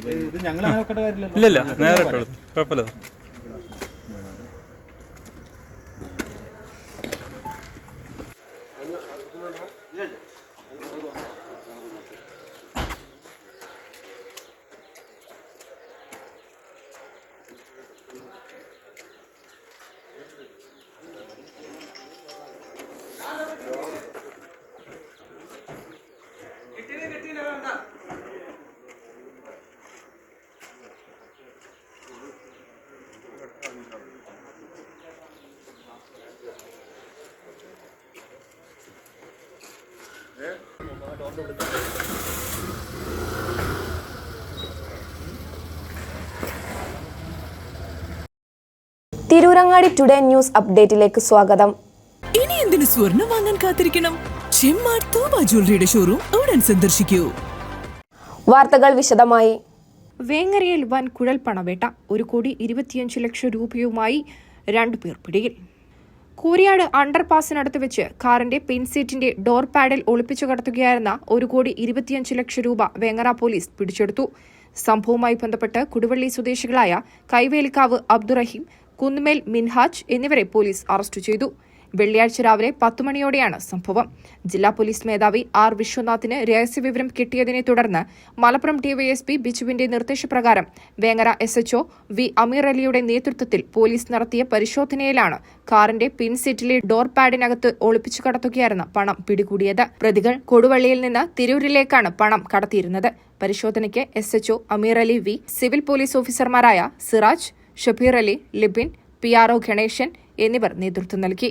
ഇത് നേരെ അങ്ങനെ വെക്കേണ്ട കാര്യമില്ലല്ലോ. ഇല്ലല്ല തിരൂരങ്ങാടി ടുഡേ ന്യൂസ് അപ്ഡേറ്റിലേക്ക് സ്വാഗതം. ഇനി എന്തിനു സ്വർണം വാങ്ങാൻ കാത്തിരിക്കണം? ചെമ്മാട് തോബ ജ്വല്ലറിയുടെ ഷോറൂം ഉടൻ സന്ദർശിക്കൂ. വാർത്തകൾ വിശദമായി. വേങ്ങരയിൽ വൻ കുഴൽ പണവേട്ട ഒരു കോടി ഇരുപത്തിയഞ്ച് ലക്ഷം രൂപയുമായി രണ്ടുപേർ പിടിയിൽ. കൂരിയാട് അണ്ടർപാസിനടുത്ത് വെച്ച് കാറിന്റെ പിൻസീറ്റിന്റെ ഡോർ പാഡിൽ ഒളിപ്പിച്ചു കടത്തുകയായിരുന്ന ഒരു കോടി ഇരുപത്തിയഞ്ച് ലക്ഷം രൂപ വേങ്ങര പോലീസ് പിടിച്ചെടുത്തു. സംഭവവുമായി ബന്ധപ്പെട്ട് കുടുവള്ളി സ്വദേശികളായ കൈവേലിക്കാവ് അബ്ദുറഹീം കുന്നുമേൽ മിൻഹാജ് എന്നിവരെ പോലീസ് അറസ്റ്റ് ചെയ്തു. വെള്ളിയാഴ്ച രാവിലെ പത്തുമണിയോടെയാണ് സംഭവം. ജില്ലാ പോലീസ് മേധാവി ആർ വിശ്വനാഥിന് രഹസ്യവിവരം കിട്ടിയതിനെ തുടർന്ന് മലപ്പുറം ഡിവൈഎസ്പി ബിജുവിന്റെ നിർദ്ദേശപ്രകാരം Vengara S H O V Ameer അലിയുടെ നേതൃത്വത്തിൽ പോലീസ് നടത്തിയ പരിശോധനയിലാണ് കാറിന്റെ പിൻസീറ്റിലെ ഡോർ പാഡിനകത്ത് ഒളിപ്പിച്ചു കടത്തുകയായിരുന്ന പണം പിടികൂടിയത്. പ്രതികൾ കൊടുവള്ളിയിൽ നിന്ന് തിരൂരിലേക്കാണ് പണം കടത്തിയിരുന്നത്. പരിശോധനയ്ക്ക് S H O Ameer Ali V civil police ഓഫീസർമാരായ Siraj Shabeer Ali Libin P R O Ganeshan എന്നിവർ നേതൃത്വം നൽകി.